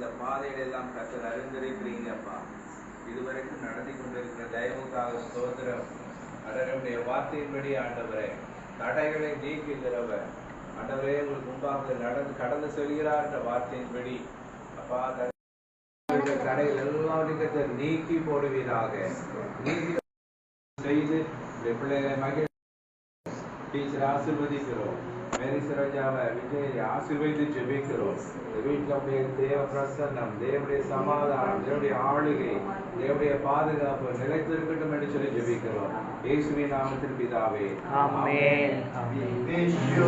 பாதைகளை எல்லாம் கத்தர் அறிந்திருக்கிறீங்க அப்பா இதுவரைக்கும் நடத்தி கொண்டிருக்கிற தயவுக்காக ஸ்தோத்திரம். அடருடைய வார்த்தையின்படி ஆண்டவரே தடைகளை நீக்குகிறவர். ஆண்டவரே உங்களுக்கு முன்பாக நடந்து கடந்து செல்கிறார் என்ற வார்த்தையின்படி. அப்பா தடைகள் எல்லாவற்றையும் நீக்கி போடுவீராக. நீக்கி செய்து பிள்ளைகளை மகிழ் டீச்சர் ஆசிர்வதிக்கிறோம். મેરી સરોજામાં વિજય ஆசீர்வதி ஜெபிக்கிறோம். இந்த வீட்டில் உடைய தேவ பிரசன்னம் தேவடைய சமாதானம் தேவடைய ஆளுகை தேவடைய பாதுகாப்பு நிலைத்திருக்கட்டும் என்று சொல்லி ஜெபிக்கிறோம். இயேசுவின் நாமத்தில் பிதாவே ஆமென். Wish you